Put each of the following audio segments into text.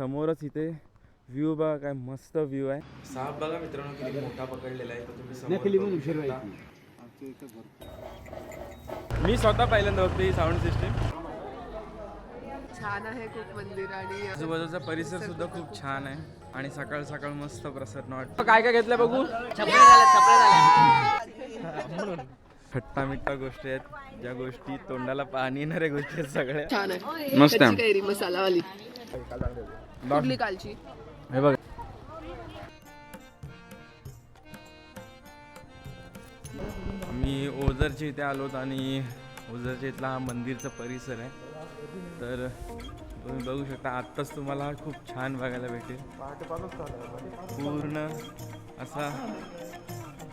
समोरच इथे व्ह्यू बघा काय मस्त व्ह्यू आहे. साप बघा मित्रांनो किती मोठा पकडलेला आहे. तो तुम्ही समोर बघू शकता. मी स्वतः पहिल्यांदा बघतो ही साऊंड सिस्टीम छान आहे खूप मंदिर आणि आजूबाजूचा परिसर सुद्धा खूप छान आहे. आणि सकाळ सकाळ मस्त प्रसन्न वाटतं. काय काय घेतलं बघू? खट्टा मिठ्ठा गोष्टी आहेत. ज्या गोष्टी तोंडाला पाणी येणाऱ्या गोष्टी आहेत सगळ्या. छान आहे. मस्त आहे. कैरी मसालावाली. कुठली कालची? हे बघ. आम्ही ओझरच्या इथे आलोत आणि ओझरच्या इथला हा मंदिरचा परिसर आहे. तर तुम्ही बघू शकता आत्ताच तुम्हाला हा खूप छान बघायला भेटेल. पूर्ण असा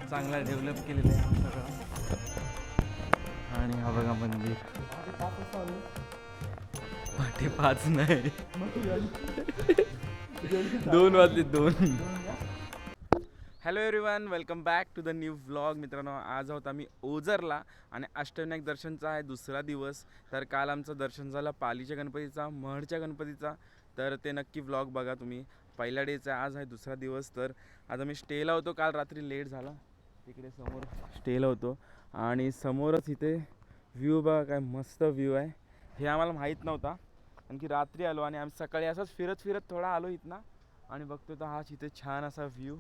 चांगला डेव्हलप केलेला आहे हा सगळा आणि हा बघा मंदिर पाठे पाच नाही. दोन वाजले दोन. Hello everyone welcome back to the new vlog मित्रांनो आज आहोत आम्ही ओझरला आणि अष्टविनायक दर्शनचा आहे दुसरा दिवस. तर काल आमचं दर्शन झालं पालीच्या गणपतीचा महडच्या गणपतीचा. तर ते नक्की व्लॉग बघा तुम्ही. पहिल्या डेचा आज आहे दुसरा दिवस तर आज आम्ही स्टेला होतो. काल रात्री लेट झाला. तिकडे समोर स्टेला होतो. आणि समोरच इथे व्ह्यू बघा काय मस्त व्ह्यू आहे. हे आम्हाला माहीत नव्हता. आणखी रात्री आलो आणि आम्ही सकाळी असंच फिरत फिरत थोडा आलो इथनं. आणि बघतो तर हाच इथे छान असा व्ह्यू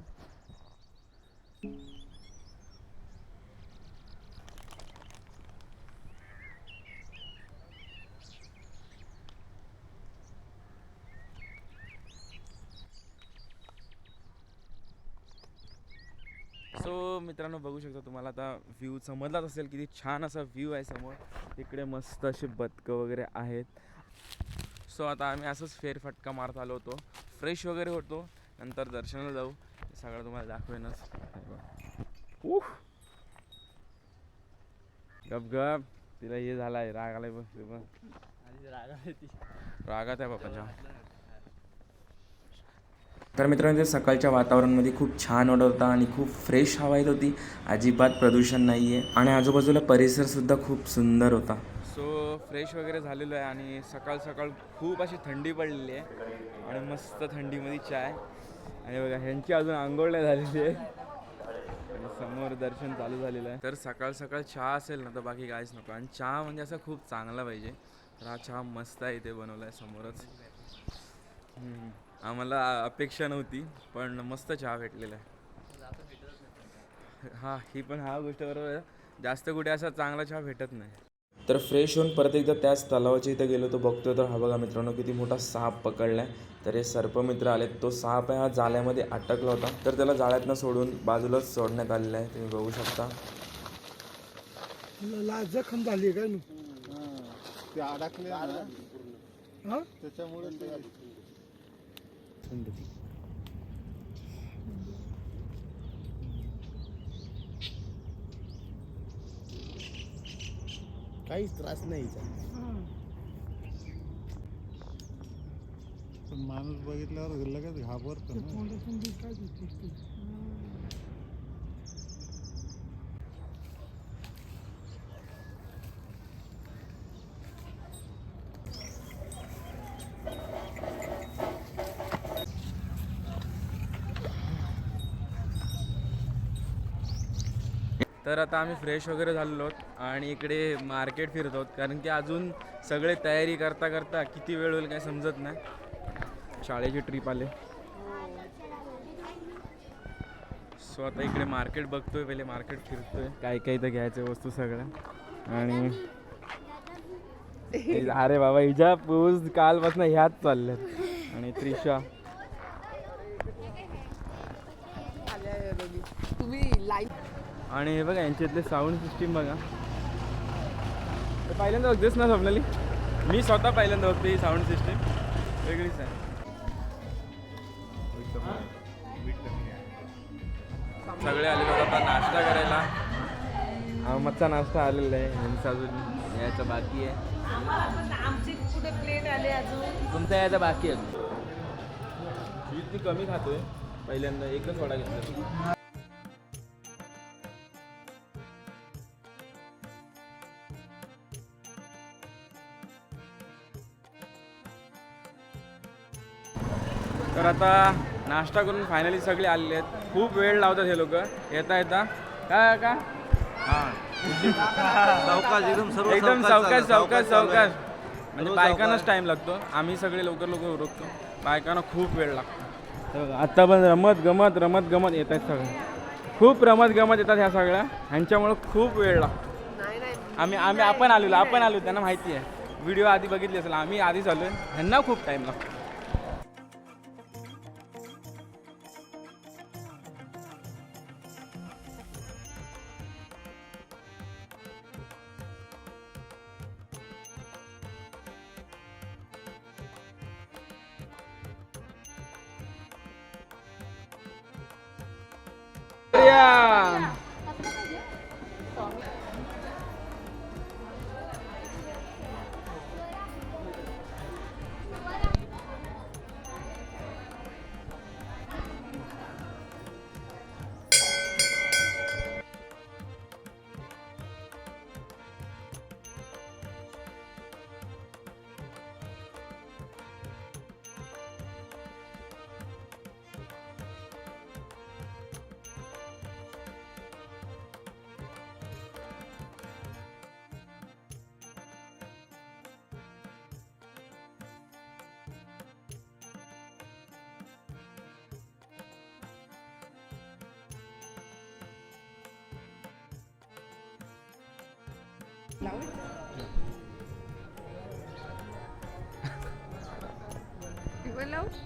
सो मित्रांनो बघू शकता तुम्हाला आता व्ह्यू समजलाच असेल किती छान असा व्ह्यू आहे समोर. तिकडे मस्त असे बदकं वगैरे आहेत. सो आता आम्ही असंच फेरफटका मारत आलो होतो. फ्रेश वगैरे होतो. नंतर दर्शनाला जाऊ. सगळं तुम्हाला दाखवेनच. हे. उफ. गप गप. तिला हे झालाय. राग आलाय बघ ते बघ. रागात आहे बापाच्या तर मित्रांनो ते सकाळच्या वातावरणामध्ये खूप छान वाटत होता आणि खूप फ्रेश हवा येत होती. अजिबात प्रदूषण नाही आहे आणि आजूबाजूला परिसरसुद्धा खूप सुंदर होता. सो फ्रेश वगैरे झालेलो आहे आणि सकाळ सकाळ खूप अशी थंडी पडलेली आहे. आणि मस्त थंडीमध्ये चाय. आणि बघा ह्यांची अजून आंघोळ नाही झालेली आहे. समोर दर्शन चालू झालेलं आहे. तर सकाळ सकाळ चहा असेल ना तर बाकी काहीच नको. आणि चहा म्हणजे असं खूप चांगला पाहिजे. तर हा चहा मस्त आहे इथे बनवला आहे समोरच आम्हाला अपेक्षा नव्हती पण मस्त चहा भेटलेला आहे. हा ही पण हा गोष्ट बरोबर आहे. जास्त कुठे असा चांगला चहा भेटत नाही. तर फ्रेश होऊन परत एकदा त्याच तलावाच्या इथे गेलो तो बघतोय तर. हा बघा मित्रांनो किती मोठा साप पकडलाय. तर हे सर्पमित्र आले तो साप आहे हा जाळ्यामध्ये अटकला होता. तर त्याला जाळ्यातनं सोडून बाजूलाच सोडण्यात आलेला आहे. तुम्ही बघू शकता. जखम झाली काय हा त्याच्यामुळे काहीच त्रास नाही. पण माणूस बघितल्यावर लगेच घाबरतो ना. तर आता आम्ही फ्रेश वगैरे झालेलो आहोत आणि इकडे मार्केट फिरत आहोत. कारण की अजून सगळे तयारी करता करता किती वेळ होईल काही समजत नाही. शाळेची ट्रिप आले. सो आता इकडे मार्केट बघतोय पहिले मार्केट फिरतोय. काय काय तर घ्यायचं वस्तू सगळ्या. आणि अरे बाबा हिच्या पूज कालपासून ह्याच चालल्यात. आणि त्रिशा. तुम्ही लाईव्ह आणि हे बघा यांच्यातले साऊंड सिस्टीम बघा. तर पहिल्यांदा बघतेस ना स्वप्नाली मी स्वतः पहिल्यांदा बघते ही साऊंड सिस्टीम वेगळीच आहे. सगळे आले आता नाश्ता करायला. मच्छा नाश्ता आलेला आहे यांचा अजून. यायचं बाकी आहे. कुठे प्लेट आले अजून तुमचा यायचा बाकी आहे. मी ती कमी खातोय. पहिल्यांदा एकच वडा घेतला. तर आता नाश्ता करून फायनली सगळे आलेले आहेत. खूप वेळ लावतात हे लोक. येता येता. काय का? हां. एकदम सावकाश सावकाश सावकाश म्हणजे बायकांनाच टाइम लागतो. आम्ही सगळे लवकर लवकर उरकतो. बायकांना खूप वेळ लागतो. तर आता पण रमत गमत रमत गमत येत आहेत सगळे. खूप रमत गमत येतात ह्या सगळ्या. ह्यांच्यामुळं खूप वेळ लागतो. नाही नाही आम्ही आम्ही आपण आलेलो आपण आलो त्यांना माहिती आहे. व्हिडिओ आधी बघितली असेल आम्ही आधीच आलो ह्यांना खूप टाईम लागतो.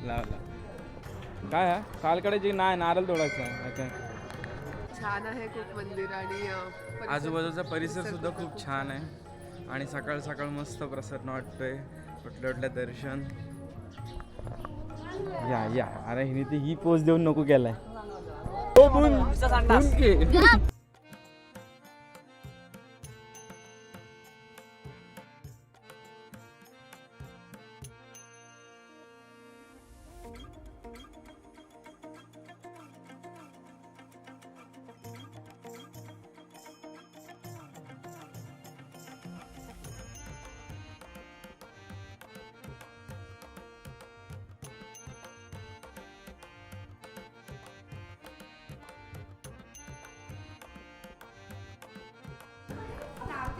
लावला काय हा? कालकडेची नाही नारळ तोडायचा. आता छान आहे खूप मंदिर आणि अं, परिसर- आजूबाजूचा परिसर सुद्धा खूप छान आहे. आणि सकाळ सकाळ मस्त प्रसन्न वाटतंय. कुठल्या कुठल्या दर्शन. या या. अरे हिने ती ही पोच देऊन नको केलाय. ओ, बुन. बुन की.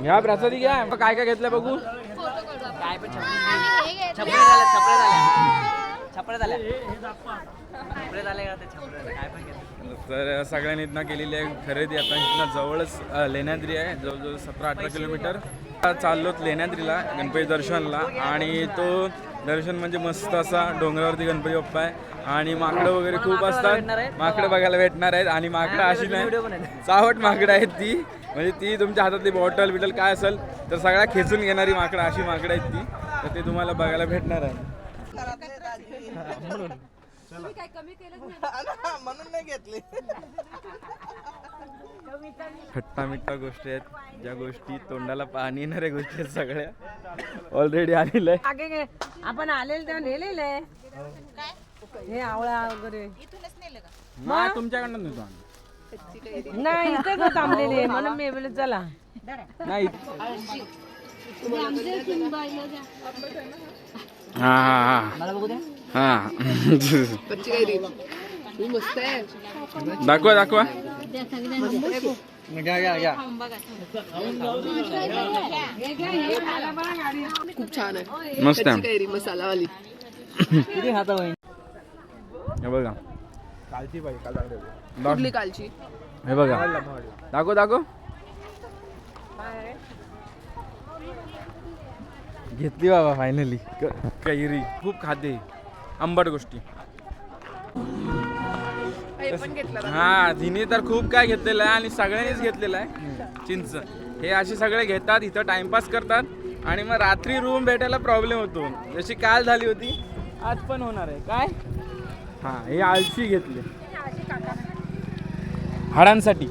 ह्या प्रसादी घ्या मग काय काय घेतलं बघू काय पण छपरे झाले छपरे झाले छपरे झाले छपरे झाले का ते छपरे काय पण घेतलं तर सगळ्यांनी इथनं केलेली आहे खरेदी. आता इथनं जवळच लेण्याद्री आहे. जवळजवळ सतरा अठरा किलोमीटर. चाललोत लेण्याद्रीला गणपती दर्शनला. आणि तो दर्शन म्हणजे मस्त असा डोंगरावरती गणपती बाप्पा आहे. आणि माकडं वगैरे खूप असतात. माकडं बघायला भेटणार आहेत. आणि माकडं अशी नाही. चावट माकडं आहेत ती. म्हणजे ती तुमच्या हातातली बॉटल बिटल काय असेल तर सगळ्या खेचून घेणारी माकडं अशी माकडं आहेत ती. तर ते तुम्हाला बघायला भेटणार आहे खट्टा मिठ्ठा गोष्टी आहेत. ज्या गोष्टी तोंडाला पाणी येणाऱ्या गोष्टी आहेत सगळ्या. ऑलरेडी आलेल्या आहे आगे गे आपण आलेलं तेव्हा नेलेलं. आहे हे आवळा वगैरे. मग? तुमच्याकडनं आम्ही. नाही इथे का थांबलेले म्हणून मी बोलले चला. नाही. हा हा हा. हा ही. दाखवा दाखवा. खूप छान आहे. मस्त कच्ची आहे कैरी मसालावाली. हे बघा. कुठली कालची? हे बघा. दाखव दाखव. घेतली बाबा फायनली कैरी खूप खाते. आंबट गोष्टी. हे हा तिने तर खूप काय घेतलेलं आहे आणि सगळ्यांनीच घेतलेलं आहे. चिंच. हे असे सगळे घेतात इथं टाइमपास करतात आणि मग रात्री रूम भेटायला प्रॉब्लेम होतो. जशी काल झाली होती आज पण होणार आहे. काय? हां हे आळशी घेतले. हाडांसाठी.